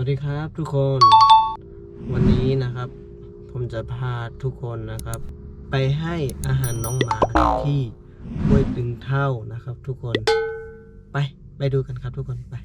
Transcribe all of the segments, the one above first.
วัสดีครับทุกคน วันนี้นะครับ ผมจะพาทุกคนนะครับ ไปให้อาหารน้องหมาที่ห้วยตึงเท่านะครับ ทุกคน ไปไปดูกันครับทุกคนไป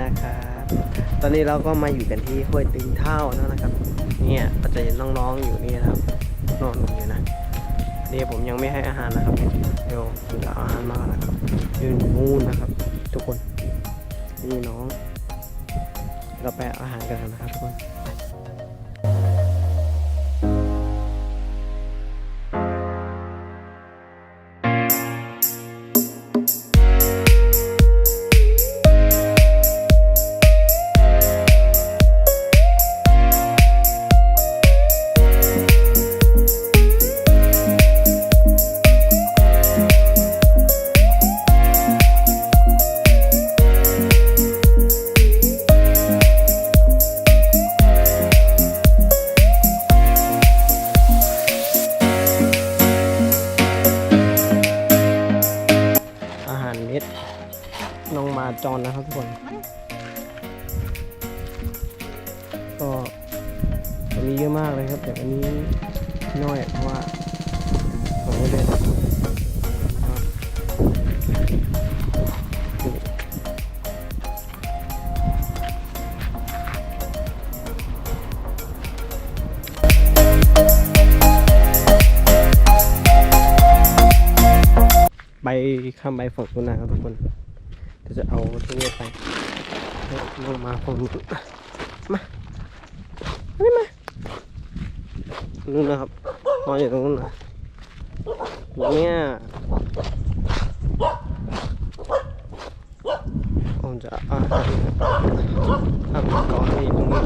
นะครับ ตอนนี้เราก็มาอยู่กันที่ห้วยติงเท่าแล้วนะครับ เนี่ยก็จะเห็นน้องๆอยู่นี่นะครับนอนอยู่นะนี่ผมยังไม่ให้อาหารนะครับ เดี๋ยวผมจะเอาอาหารมาก่อนนะครับยืนนู่นนะครับ ทุกคนนี่น้อง เราไปอาหารกันนะครับทุกคน มีเยอะมากเลยครับ แต่อันนี้น้อยเพราะว่าผมไม่ได้ใบข้ามใบฝั่งตุนนะครับทุกคนจะเอาที่นี่ไปให้น้องหมาผมมาอันนี้มา นู่นนะครับนอนอยู่ตรงนู้นนะเนี่ยผมจะอาอาหารทำก่อนนี่ตรงนี้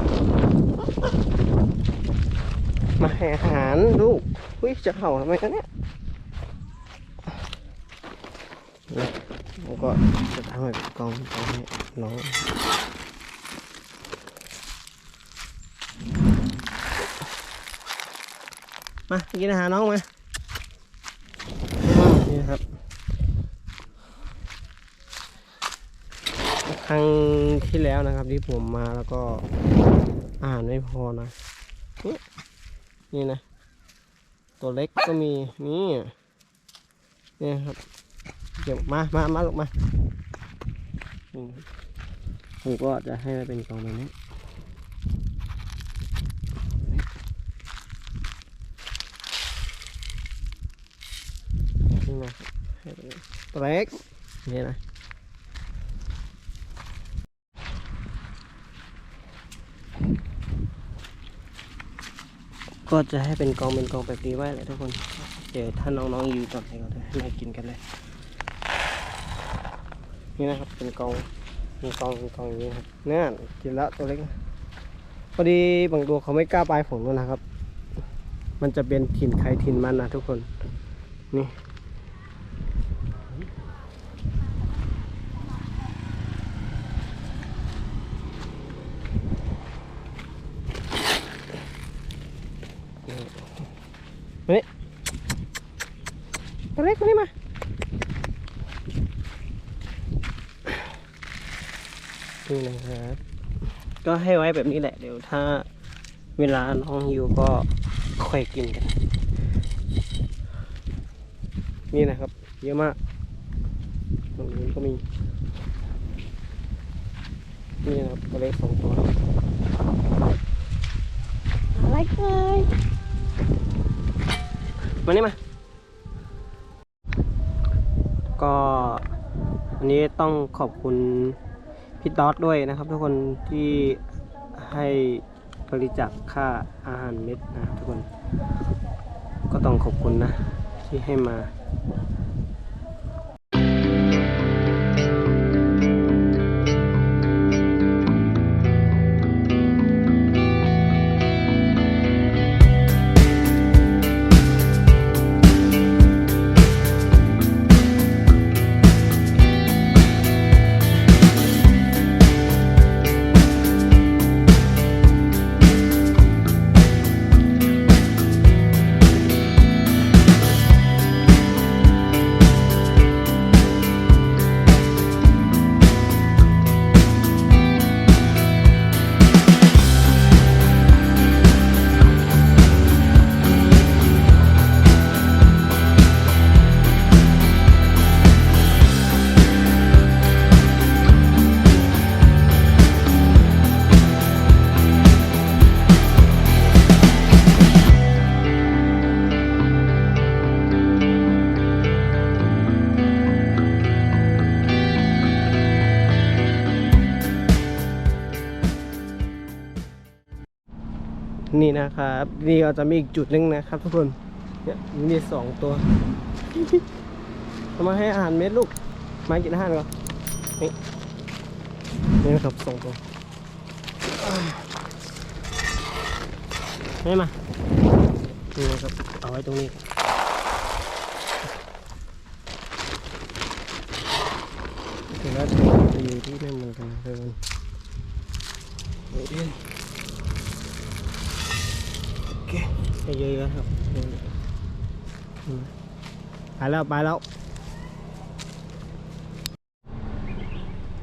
มาให้อาหารลูกอุ้ยจะเห่าทำไมกันเนี่ยผมก็จะทำให้กองกองให้น้อง มากินอาหารน้องมานี่นะครับครั้งที่แล้วนะครับที่ผมมาแล้วก็อาหารไม่พอนะ นี่นี่นะตัวเล็กก็มีนี่นี่ครับเดี๋ยวมามามาลูกมาผมก็จะให้มันเป็นกองแบบนี้ นี่นะให้เป็นตัวเล็กนี่นะก็จะให้เป็นกองเป็นกองแบบนี้ไว้เลยทุกคน เดี๋ยวถ้าน้องๆอยู่ตอนไหนก็จะให้มากินกันเลย นี่นะครับเป็นกองเป็นกองเป็นกองอย่างนี้ครับนี่ยกินแล้วตัวเล็กนะพอดีบางตัวเขาไม่กล้าไปผมแล้วนะครับ มันจะเป็นถิ่นใครถิ่นมันนะทุกคน นี่ มานี่ ตัวเล็กมานี่มานี่นะครับ ก็ให้ไว้แบบนี้แหละ เดี๋ยวถ้าเวลาน้องอยู่ก็ค่อยกินกัน นี่นะครับ เยอะมากตรงนี้ก็มี นี่นะครับตัวเล็กสองตัวอะไรเอ่ยมานี่มา ก็อันนี้ต้องขอบคุณพี่ดอสด้วยนะครับ ทุกคนที่ให้บริจาคค่าอาหารเม็ดนะทุกคน ก็ต้องขอบคุณนะที่ให้มา นี่นะครับนี่ก็จะมีอีกจุดหนึ่งนะครับทุกคนเนี่ยมีสองตัวเอามาให้อาหารเม็ดลูก มากินอาหารก่อนนี่นี่นะครับสองตัวให้มานี่นะครับเอาไว้ตรงนี้ถึงแล้วจะอยู่ที่นั่นเหมือนกันนะทุ ไปเยอะๆครับไปแล้วไปแล้ว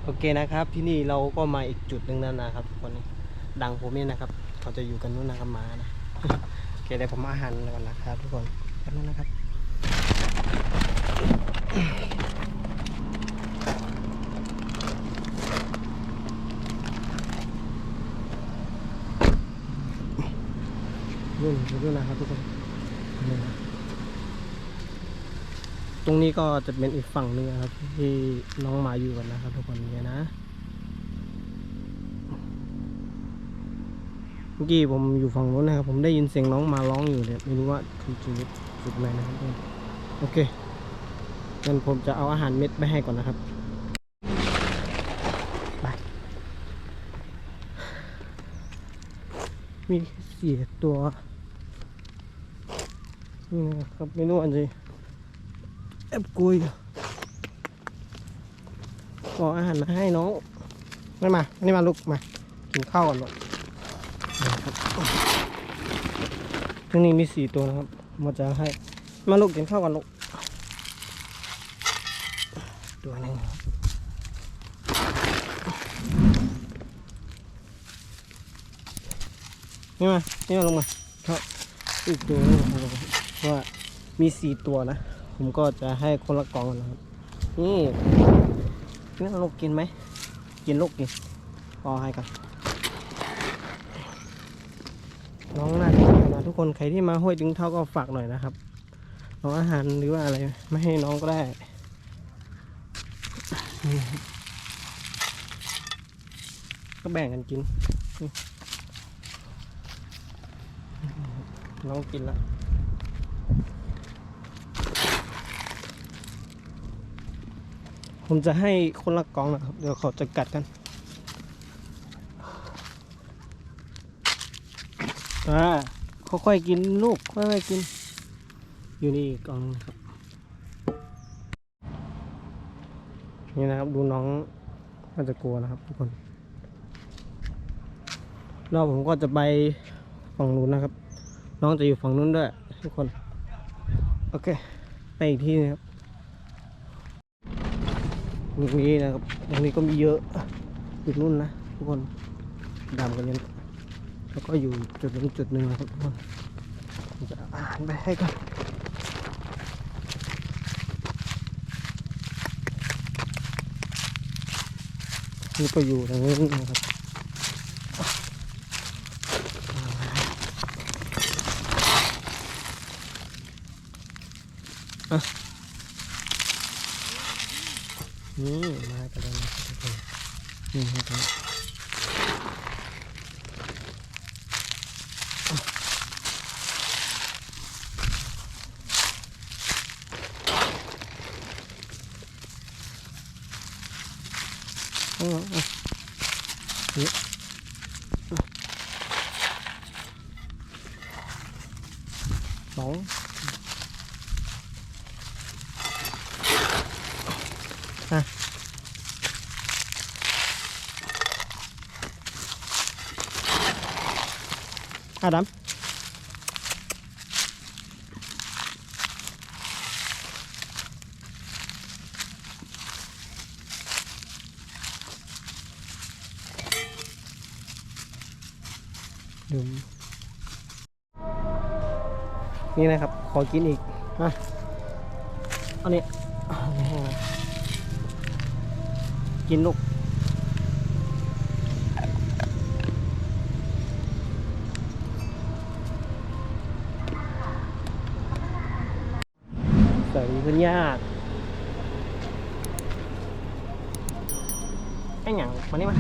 โอเคนะครับ ที่นี่เราก็มาอีกจุดหนึ่งแล้วนะครับทุกคนนี่ดังผมนี่นะครับ เขาจะอยู่กันนู้นนะครับมานะโอเคเดี๋ยวผมอาหารก่อนนะครับ ทุกคนแป๊บนึงนะครับ นู่นดูด้วยนะครับทุกคนนี่นะตรงนี้ก็จะเป็นอีกฝั่งหนึงครับ ที่น้องหมาอยู่กันนะครับ ทุกคนเนี่ยนะเมื่อกี้ผมอยู่ฝั่งนู้นนะครับ ผมได้ยินเสียงน้องหมาร้องอยู่เนี่ยไม่รู้ว่าคือจุดจุดไหนนะครับโอเคงั้นผมจะเอาอาหารเม็ดไปให้ก่อนนะครับไปมีเสี่ตัว นี่นะครับเมนูอันนี้แอบกุยขออาหารมาให้น้องนี่มา นี่มาลูกมา กินข้าวก่อนลูกนะครับตรงนี้มีสี่ตัวนะครับมาจะให้ มาลูกกินข้าวก่อนลูก ตัวนึงนี่มา นี่มาลงมาครับอีกตัวนึงครับ ว่ามีสี่ตัวนะ ผมก็จะให้คนละกล่องนะครับ นี่นี่ลูกกินไหม กินลูกกินพอให้กันน้องน่าจะกินะทุกคนใครที่มาห้วยดึงเท่าก็ฝากหน่อยนะครับน้องอาหารหรือว่าอะไรไม่ให้น้องก็ได้ก็แบ่งกันกิน น้องกินแล้ว ผมจะให้คนละกองนะครับ เดี๋ยวเขาจะกัดกันอ่าค่อยๆกินลูกค่อยๆกิน อยู่นี่กองครับ นี่นะครับดูน้องก็จะกลัวนะครับทุกคนแล้วผมก็จะไปฝั่งนู้นนะครับ น้องจะอยู่ฝั่งนู้นด้วยทุกคน โอเค ไปอีกที่นะครับ ตรงนี้นะครับ ตรงนี้ก็มีเยอะจุดนู่นนะทุกคนดำกันเลยแล้วก็อยู่จุดหนึงจุดหนึ่งนะครับทุกคนจะอ่านไปให้ก่อนนี่ก็อยู่ตรงนี้นะครับ นี่มากันแล้วนะครับทุกคนนี่ครับเออเอะเอานี่สองอะ อาดัมดูนี่นะครับ ขอกินอีกอะอาเนี่ยเอาเนี่ยให้มากินลูก ขึ้นยากไอ้หยังมานี่มา